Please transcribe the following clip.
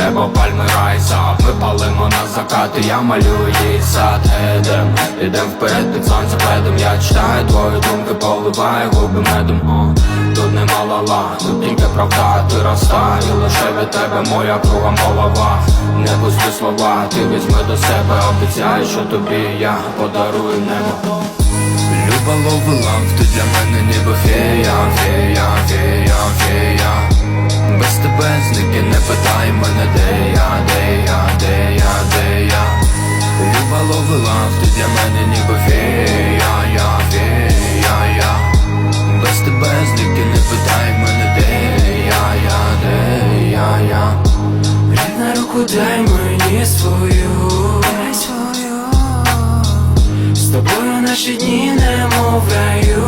небо, пальми райса Ми палимо на закати, я малюю їй сад. Едем, ідем вперед під сонцепедом Я читаю твої думки, поливаю губи медом. Тут нема лала, тут тільки правда Ти ростай, і лише від тебе моя кругом голова. Не пусти слова, ти візьми до себе Обіцяю, що тобі я подарую небо. Люба ловила, ти для мене ніби фея, фея, для мене ніби фея, я фея, я. Без тебе зліки не питай мене, де я, я, де я, я. Рідна руку дай мені свою. Дай свою. З тобою наші дні немов раю